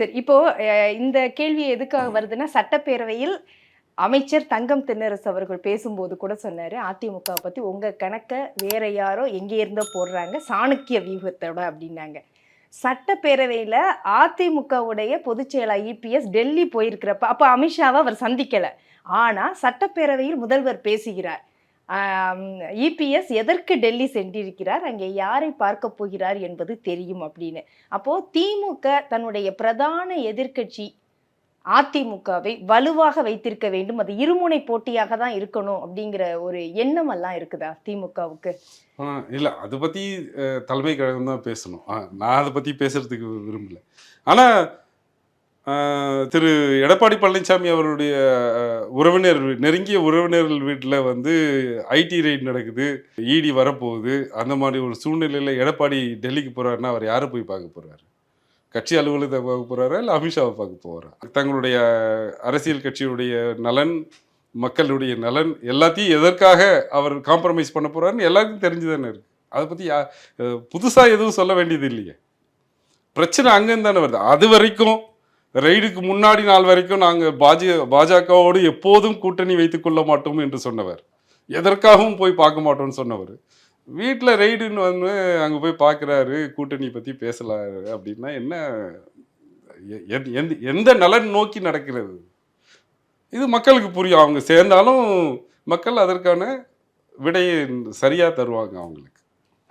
சரி இப்போ இந்த கேள்வி எதுக்காக வருதுன்னா சட்டப்பேரவையில் அமைச்சர் தங்கம் தென்னரசு அவர்கள் பேசும்போது கூட சொன்னார் அதிமுக பற்றி உங்கள் கணக்கை வேற யாரோ எங்கே இருந்தோ போடுறாங்க சாணக்கிய வியூகத்தோட அப்படின்னாங்க. சட்டப்பேரவையில் அதிமுகவுடைய பொதுச்செயலாளர் இபிஎஸ் டெல்லி போயிருக்கிறப்ப அப்போ அமித்ஷாவை அவர் சந்திக்கலை. ஆனால் சட்டப்பேரவையில் முதல்வர் பேசுகிறார். இபிஎஸ் எதற்கு டெல்லி சென்றிருக்கிறார்? அங்கே யாரை பார்க்க போகிறார் என்பது தெரியும் அப்படின்னு. அப்போது திமுக தன்னுடைய பிரதான எதிர்க்கட்சி அதிமுகவை வலுவாக வைத்திருக்க வேண்டும். அது இருமுனை போட்டியாக தான் இருக்கணும் அப்படிங்கிற ஒரு எண்ணம் எல்லாம் இருக்குதா திமுகவுக்கு இல்லை அதை பற்றி தலைமை கழகம் தான் பேசணும். நான் அதை பற்றி பேசுறதுக்கு விரும்பல. ஆனால் திரு எடப்பாடி பழனிசாமி அவருடைய உறவினர் நெருங்கிய உறவினர்கள் வீட்டில் வந்து ஐடி ரைட் நடக்குது இடி வரப்போகுது அந்த மாதிரி ஒரு சூழ்நிலையில் எடப்பாடி டெல்லிக்கு போகிறாருன்னா அவர் யாரை போய் பார்க்க போகிறாரு கட்சி அலுவலகத்தை பார்க்க போகிறாரா இல்லை அமித்ஷாவை பார்க்க போறாரா? தங்களுடைய அரசியல் கட்சியுடைய நலன் மக்களுடைய நலன் எல்லாத்தையும் எதற்காக அவர் காம்ப்ரமைஸ் பண்ண போகிறாருன்னு எல்லாருக்கும் தெரிஞ்சுதானே இருக்குது அதை பற்றி யா- புதுசாக எதுவும் சொல்ல வேண்டியது இல்லையே. பிரச்சனை அங்கேருந்து தானே வருது. அது வரைக்கும் ரெய்டுக்கு முன்னாடி நாள் வரைக்கும் நாங்கள் பாஜ பாஜகவோடு எப்போதும் கூட்டணி வைத்துக் கொள்ள மாட்டோம் என்று சொன்னவர். எதற்காகவும் போய் பார்க்க மாட்டோம்னு சொன்னவர். வீட்டில் ரெய்டுன்னு வந்து அங்கே போய் பார்க்குறாரு கூட்டணி பற்றி பேசலாரு அப்படின்னா என்ன எ- எந்த எந்த நலன் நோக்கி நடக்கிறது? இது மக்களுக்கு புரியும். அவங்க சேர்ந்தாலும் மக்கள் அதற்கான விடையை சரியாக தருவாங்க அவங்களுக்கு.